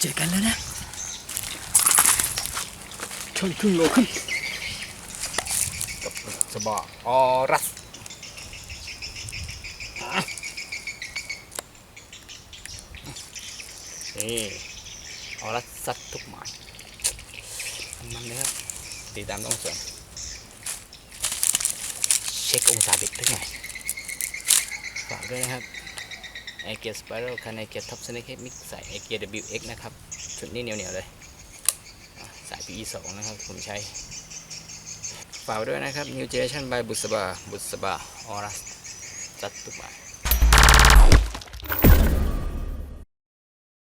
เจอกันแล้วนะชนครึ่งโลขึ้นกับสบอออรัสนี่ออรัสซัดทุกหมายมันเลยครับติดตามต้องเสริมเช็คองศาเบ็ดด้วยไงฝากด้วยนะครับ ไอเกียร์สไปรัลคันไอเกียร์ท็อปสเนคเฮดมิกใส่ไอเกียร์ WX นะครับ ชุดนี้เหนียวๆเลยสาย PE 2นะครับ ผมใช้ฝากด้วยนะครับ New Generation by บุษบา บุษบาออรัสจัดตุกบาย